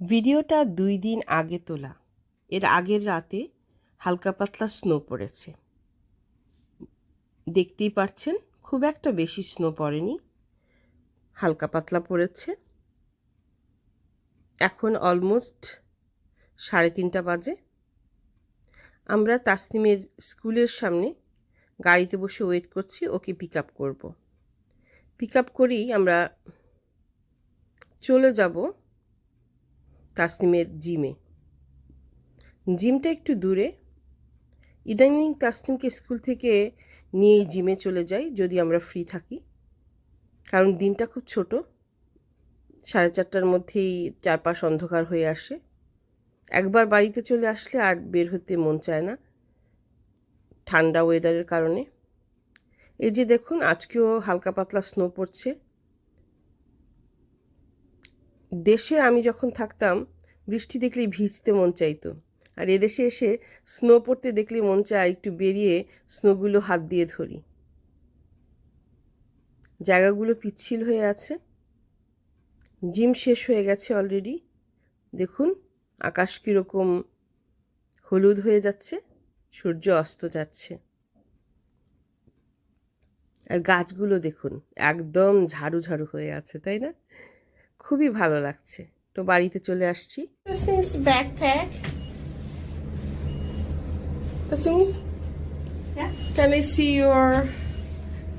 ভিডিওটা দুই দিন আগে তোলা। এর আগের রাতে হালকা পাতলা স্নো পড়েছে। দেখতেই পারছেন, খুব একটা বেশি স্নো পড়েনি। হালকা পাতলা পড়েছে। এখন অলমোস্ট সাড়ে তিনটা বাজে। আমরা তাসনিমের স্কুলের সামনে গাড়িতে বসে ওয়েট করছি, ওকে পিক আপ করব। পিক আপ করেই আমরা চলে যাব তাসনিমের জিমে। জিমটা একটু দূরে। ইদানিং তাসনিমকে স্কুল থেকে নিয়ে জিমে চলে যাই যদি আমরা ফ্রি থাকি। কারণ দিনটা খুব ছোট। সাড়ে চারটার মধ্যেই চারপাশ অন্ধকার হয়ে আসে। একবার বাড়িতে চলে আসলে আর বের হতে মন চায় না। ঠান্ডা ওয়েদারের কারণে। এই যে দেখুন, আজকেও হালকা পাতলা স্নো পড়ছে। দেশে আমি যখন থাকতাম, বৃষ্টি দেখলেই ভিজতে মন চাইতো। আর এদেশে এসে স্নো পড়তে দেখলে মন চায় একটু বেরিয়ে স্নোগুলো হাত দিয়ে ধরি। জায়গাগুলো পিচ্ছিল হয়ে আছে। জিম শেষ হয়ে গেছে অলরেডি দেখুন, আকাশ কীরকম হলুদ হয়ে যাচ্ছে, সূর্য অস্ত যাচ্ছে। আর গাছগুলো দেখুন, একদম ঝাড়ু ঝাড়ু হয়ে আছে, তাই না? খুবই ভালো লাগছে তো বাড়িতে চলে আসছি Yeah. can I see your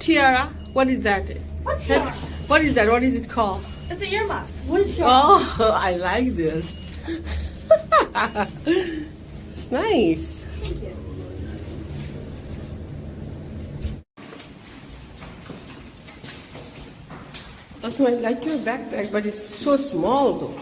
tiara? What is that? What's your? What is that? What is it called? It's an earmuffs. What is your? Oh, I like this. it's nice. Thank you. I like your backpack, but it's so small though.